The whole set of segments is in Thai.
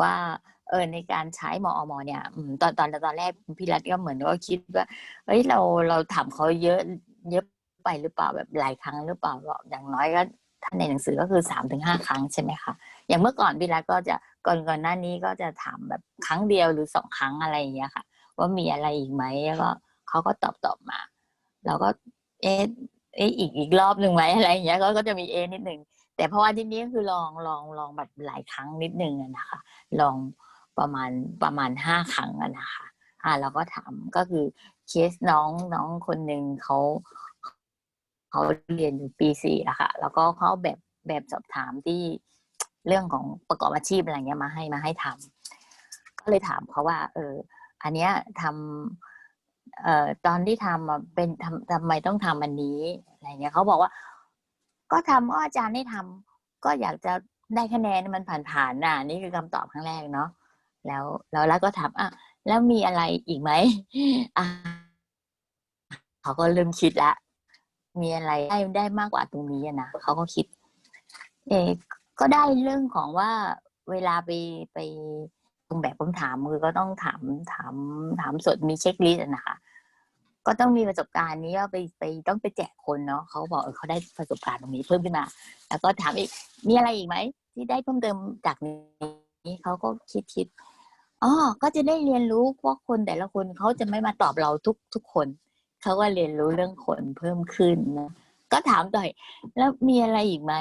ว่าเออในการใช้มออมเนี่ยอืมตอนตอนตอนแรกพี่รัตก็เหมือนก็คิดว่าเฮ้ยเราเราถามเขาเยอะเยอะไปหรือเปล่าแบบหลายครั้งหรือเปล่าบอกอย่างน้อยก็ถ้านในหนังสือก็คือสามถึงห้าครั้งใช่ไหมคะอย่างเมื่อก่อนพี่รัตก็จะก่อนก่อนหน้านี้ก็จะถามแบบครั้งเดียวหรือสองครั้งอะไรอย่างเงี้ยค่ะ ว่ามีอะไรอีกไหมแล้วก็เขาก็ตอบตอบมา เราก็เอ๊ะเอ๊ะอีกอีกรอบหนึ่งไหมอะไรอย่างเงี้ยก็ก็จะมีเอะนิดหนึ่ง แต่เพราะว่าที่นี้คือลองลองลองแบบหลายครั้งนิดนึงนะคะ ลองประมาณประมาณห้าครั้งนะคะอ่าเราก็ถามก็คือเคสน้องน้องคนหนึ่งเขาเขาเรียนอยู่ปีสี่อะค่ะ แล้วก็เขาแบบแบบสอบถามที่เรื่องของประกอบอาชีพอะไรเงี้ยมาให้มาให้ทำก็เลยถามเขาว่า เออ อันเนี้ยทำเอ่อตอนที่ทำเป็นทำทำไมต้องทำอันนี้อะไรเงี้ยเขาบอกว่า ก็ทำก็อาจารย์ให้ทำก็อยากจะได้คะแนนมันผ่านๆน่ะ นี่คือคำตอบครั้งแรกเนาะแล้วแล้วแล้วก็ถามอะแล้วมีอะไรอีกไหมอะเขาก็เริ่มคิดละมีอะไรได้ได้มากกว่าตรงนี้อะนะเขาก็คิด เอก็ได้เรื่องของว่าเวลาไปไปตรงแบบคำถามคือก็ต้องถามถามถามสดมีเช็คลิสต์นะคะ ก็ต้องมีประสบการณ์นี้ว่าไปไปต้องไปแจกคนเนาะเขาบอกเออเขาได้ประสบการณ์ตรงนี้เพิ่มขึ้นมา แล้วก็ถามอีกมีอะไรอีกไหมที่ได้เพิ่มเติมจากนี้เขาก็คิดคิดอ๋อก็จะได้เรียนรู้ว่าคนแต่ละคนเขาจะไม่มาตอบเราทุกทุกคนเขาก็เรียนรู้เรื่องคนเพิ่มขึ้นนะก็ถามต่อยแล้วมีอะไรอีกไหม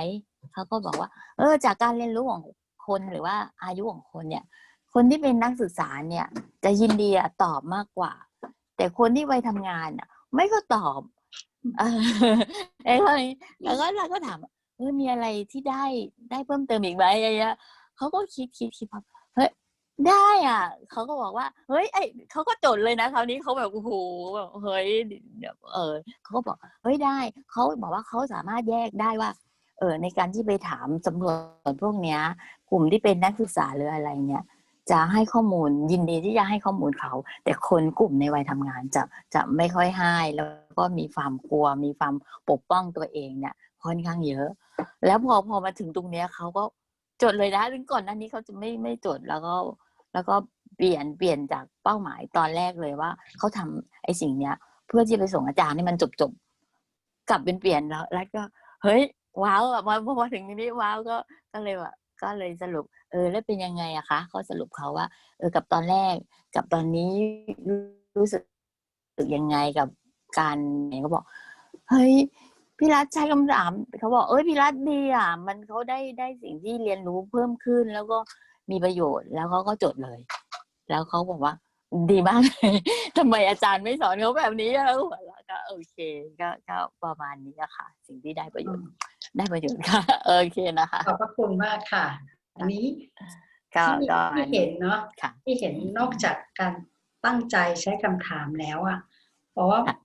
เขาก็บอกว่า เออ จากการเรียนรู้ของคนหรือว่าอายุของคนเนี่ย คนที่เป็นนักศึกษาเนี่ย จะยินดีตอบมากกว่า แต่คนที่ไปทำงานอะ ไม่ก็ตอบเออเอ้แล้วก็เราก็ถามเออมีอะไรที่ได้ได้เพิ่มเติมอีกไหมอะไรเงี้ยเขาก็คิดคิดคิดเฮ้ยได้อะเขาก็บอกว่า เฮ้ยไอเขาก็จดเลยนะคราวนี้เขาแบบโอ้โหแบบเฮ้ยเดี๋ยวเออเขาก็บอกเฮ้ยได้เขาบอกว่าเขาสามารถแยกได้ว่า เออในการที่ไปถามสำรวจพวกเนี้ย กลุ่มที่เป็นนักศึกษาหรืออะไรเนี่ย จะให้ข้อมูลยินดีที่จะให้ข้อมูลเขา แต่คนกลุ่มในวัยทำงานจะจะไม่ค่อยให้แล้วก็มีความกลัว มีความปกป้องตัวเองเนี่ยค่อนข้างเยอะ แล้วพอพอมาถึงตรงเนี้ยเขาก็จดเลยนะถึงก่อนหน้านี้เขาจะไม่ไม่จดแล้วก็แล้วก็เปลี่ยนเปลี่ยนจากเป้าหมายตอนแรกเลยว่าเขาทำไอ้สิ่งเนี้ย เพื่อที่จะไปส่งอาจารย์ให้มันจบจบกลับเป็นเปลี่ยนแล้ว แล้วก็เฮ้ยว้าวอะพอพอมาถึงนี้ว้าวก็ก็เลยว่า ก็เลยสรุป เออ แล้วเป็นยังไงอะคะเขาสรุปเขาว่า เออ กับตอนแรก กับตอนนี้รู้สึกยังไงกับการเนี่ยเขาบอก เฮ้ยพี่รัฐใช้คำถามเขาบอกเอ้ยพี่รัฐดีอะ มันเขาได้ได้สิ่งที่เรียนรู้เพิ่มขึ้นแล้วก็มีประโยชน์แล้วเขาก็จดเลย แล้วเขาบอกว่า ดีมากเลยทำไมอาจารย์ไม่สอนเขาแบบนี้แล้วหัวเราะ ก็โอเค ก็ก็ประมาณนี้อะค่ะ สิ่งที่ได้ประโยชน์ได้ประโยชน์ค่ะ โอเคนะคะ ขอบพระคุณมากค่ะ อันนี้ก็ที่ก็ที่เห็นเนาะค่ะที่เห็นนอกจากการตั้งใจใช้คำถามแล้วอะเพราะว่าค่ะ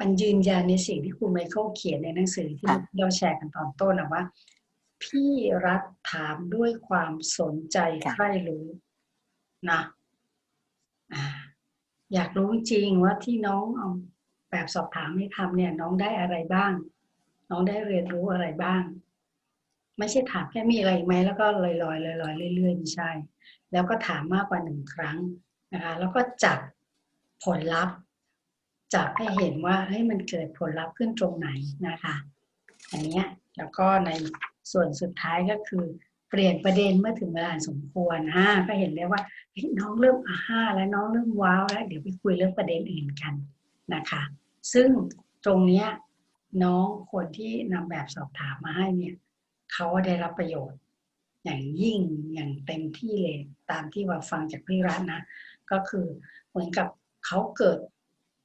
มันยืนยันในสิ่งที่คุณไมเคิลเขียนในหนังสือที่ค่ะเราแชร์กันตอนต้นนะว่า พี่รัฐถามด้วยความสนใจใคร่รู้นะอ่าอยากรู้จริงว่าที่น้องเอา แบบสอบถามให้ทำเนี่ยน้องได้อะไรบ้าง น้องได้เรียนรู้อะไรบ้าง ไม่ใช่ถามแค่มีอะไรไหมแล้วก็ลอยๆลอยๆเรื่อยๆไม่ใช่ แล้วก็ถามมากกว่าหนึ่งครั้งนะคะแล้วก็จับผลลัพธ์จับให้เห็นว่าเฮ้ยมันเกิดผลลัพธ์ขึ้นตรงไหนนะคะอันนี้แล้วก็ในส่วนสุดท้ายก็คือเปลี่ยนประเด็นเมื่อถึงเวลาสมควรอ่าก็เห็นได้ว่าน้องเริ่มอาห้าแล้วน้องเริ่มว้าวแล้วเดี๋ยวไปคุยเรื่องประเด็นอื่นกันนะคะ ซึ่งตรงเนี้ยน้องคนที่นำแบบสอบถามมาให้เนี่ยเขาได้รับประโยชน์ อย่างยิ่งอย่างเต็มที่เลยตามที่ว่าฟังจากพี่รัตน์นะ ก็คือเหมือนกับเขาเกิด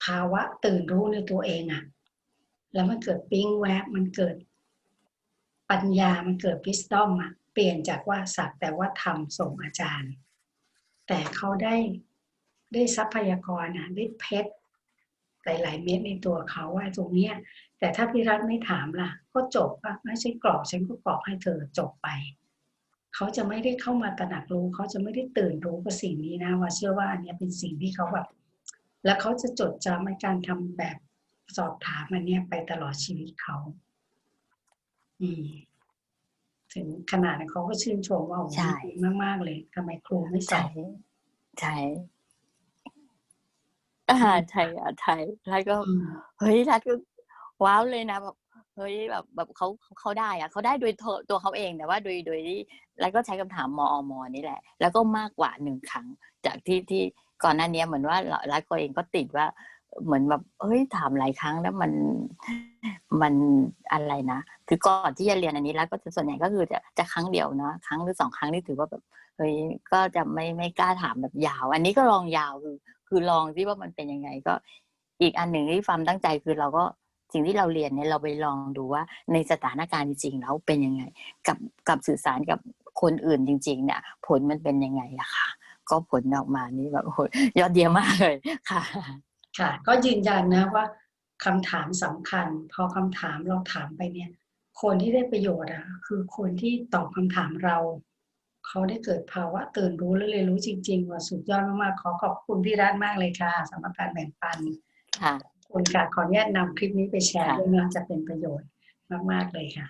ภาวะตื่นรู้ในตัวเองอะแล้วมันเกิดปิ๊งแวบมันเกิดปัญญามันเกิดพิสตอมอะเปลี่ยนจากว่าสักแต่ว่าทำส่งอาจารย์ แต่เขาได้ได้ทรัพยากรอะได้เพชร หลาย ๆ เม็ดในตัวเขาว่าตรงเนี้ยแต่ถ้าพี่รัฐไม่ถามล่ะ ก็จบอะไม่ใช่กรอกฉันก็กรอกให้เธอจบไป เขาจะไม่ได้เข้ามาตระหนักรู้ เขาจะไม่ได้ตื่นรู้กับสิ่งนี้นะ ว่าเชื่อว่าอันเนี้ยเป็นสิ่งที่เขาแบบแล้วเขาจะจดจำในการทำแบบสอบถามอันเนี้ยไปตลอดชีวิตเขา อืมถึงขนาดนั้นเขาก็ชื่นชมว่าโอ้โหใช่ดีมาก ๆ เลยทำไมครูไม่สอใช่ นใช่อ่าใช่อะใช่แล้วก็อืมเฮ้ยรัดก็ว้าวเลยนะแบบเฮ้ยแบบแบบเขาเขาได้อะเขาได้โดยตัวตัวเขาเองแต่ว่าโดยโดยที่แล้วก็ใช้คำถามมอมนี่แหละ แล้วก็มากกว่าหนึ่งครั้ง จากที่ที่ก่อนหน้านี้เหมือนว่ารัฐก็เองก็ติดว่า เหมือนแบบเฮ้ยถามหลายครั้งแล้วมันมันอะไรนะคือก่อนที่จะเรียนอันนี้แล้วก็ส่วนใหญ่ก็คือจะจะครั้งเดียวเนาะครั้งหรือสองครั้งนี่ถือว่าแบบเฮ้ยก็จะไม่ไม่กล้าถามแบบยาว อันนี้ก็ลองยาวคือคือลองที่ว่ามันเป็นยังไงก็ อีกอันหนึ่งที่ความตั้งใจคือเราก็สิ่งที่เราเรียนเนี่ยเราไปลองดูว่าในสถานการณ์จริงๆแล้วเป็นยังไง กับกับสื่อสารกับคนอื่นจริง ๆ เนี่ย ผลมันเป็นยังไงอะค่ะ ก็ผลออกมานี่แบบโหยอดเยี่ยมมากเลยค่ะ ค่ะ ก็ยืนยันนะว่าคำถามสำคัญ พอคำถามเราถามไปเนี่ย คนที่ได้ประโยชน์อะคือคนที่ตอบคำถามเรา เขาได้เกิดภาวะตื่นรู้และเรียนรู้จริง ๆ ว่าสุดยอดมากๆขอขอบคุณพี่รัตน์มากเลยค่ะสำหรับการแบ่งปันค่ะขอบคุณค่ะขออนุญาตนำคลิปนี้ไปแชร์ค่ะด้วยนะจะเป็นประโยชน์มาก ๆ เลยค่ะ